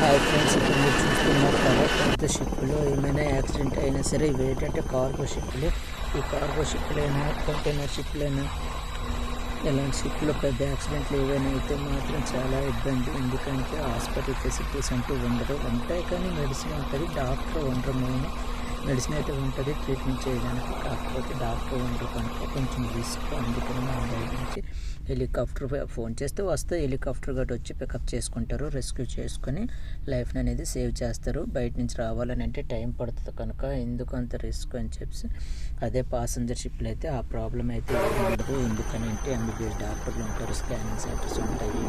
Hi friends ఇప్పుడు మీరు చూస్తున్నారు కదా పెద్ద షిప్లో ఏమైనా యాక్సిడెంట్ అయినా సరే ఇవి ఏంటంటే కార్గో షిప్లు. ఈ కార్గో షిప్లైనా కంటైనర్ షిప్లైనా ఇలాంటి షిప్లో పెద్ద యాక్సిడెంట్లు ఏవైనా అయితే మాత్రం చాలా ఇబ్బంది. ఎందుకంటే హాస్పిటల్ ఫెసిలిటీస్ అంటూ ఉండదు. ఉంటాయి కానీ మెడిసిన్ ఉంటుంది డాక్టర్ ఉండరు మెయిన్. మెడిసిన్ అయితే ఉంటుంది ట్రీట్మెంట్ చేయడానికి కాకపోతే డాక్టర్ ఉండరు కనుక కొంచెం రిస్క్ అందుకని మా బయట నుంచి హెలికాప్టర్ ఫోన్ చేస్తే వస్తే హెలికాప్టర్ గట్రా వచ్చి పికప్ చేసుకుంటారు రెస్క్యూ చేసుకొని లైఫ్ని అనేది సేవ్ చేస్తారు. బయట నుంచి రావాలని అంటే టైం పడుతుంది కనుక ఎందుకు అంత రిస్క్ అని చెప్పి అదే పాసెంజర్ షిప్లో అయితే ఆ ప్రాబ్లం అయితే ఉండదు ఎందుకనంటే ఎంబీబీఎస్ డాక్టర్లు ఉంటారు స్కానింగ్ సెంటర్స్ ఉంటాయి.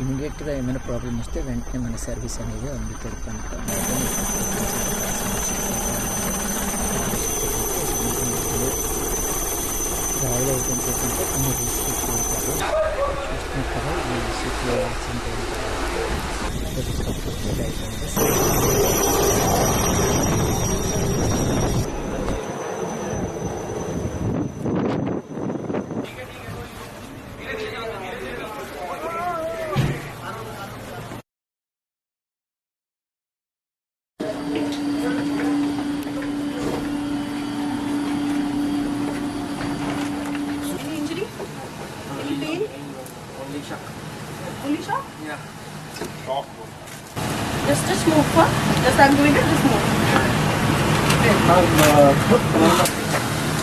ఇమీడియట్గా ఏమైనా ప్రాబ్లం వస్తే వెంటనే మన సర్వీస్ అనేది అందుతుంది కనుక రాయల్ ఐటమ్ ఏంటంటే కొన్ని రిస్క్ చూస్తారు చూస్తున్నారు ఈ షిప్లో యాక్సిడెంట్ అయిన Just just move, huh? Just I'm doing it, just move.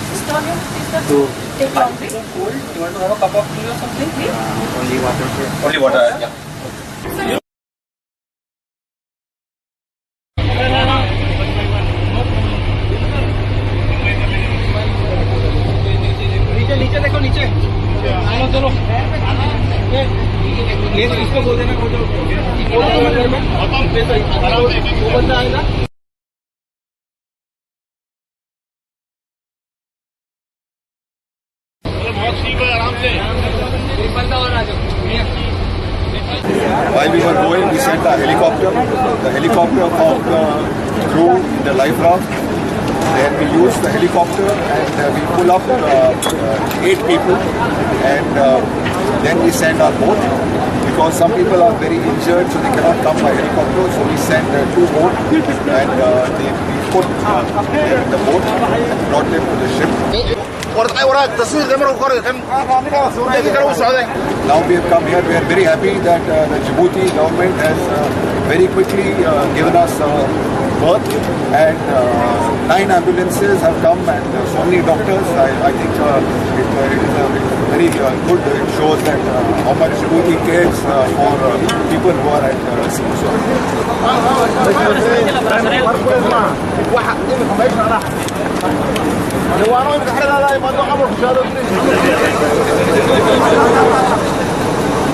Just turn your face that So, take long break. cold. You want to have a cup of tea or something? Please. Only water. Only water. Yeah. नीचे नीचे देखो नीचे चलो चलो ये While we were going, we sent a helicopter, the helicopter of the crew in the life raft. Then we used the helicopter and uh, we pull up uh, uh, eight people and uh, Then we send our boat because some people are very injured so they cannot come by helicopter. So we send uh, two boats and uh, they, we put uh, in the boat and brought them to the ship. Now we have come here, we are very happy that uh, the Djibouti government has uh, very quickly uh, given us uh, birth and nine ambulances have come and so many doctors. I, I think it, it is a very uh, good. It shows that uh, how much Djibouti cares uh, for uh, people who are at uh, sea. So,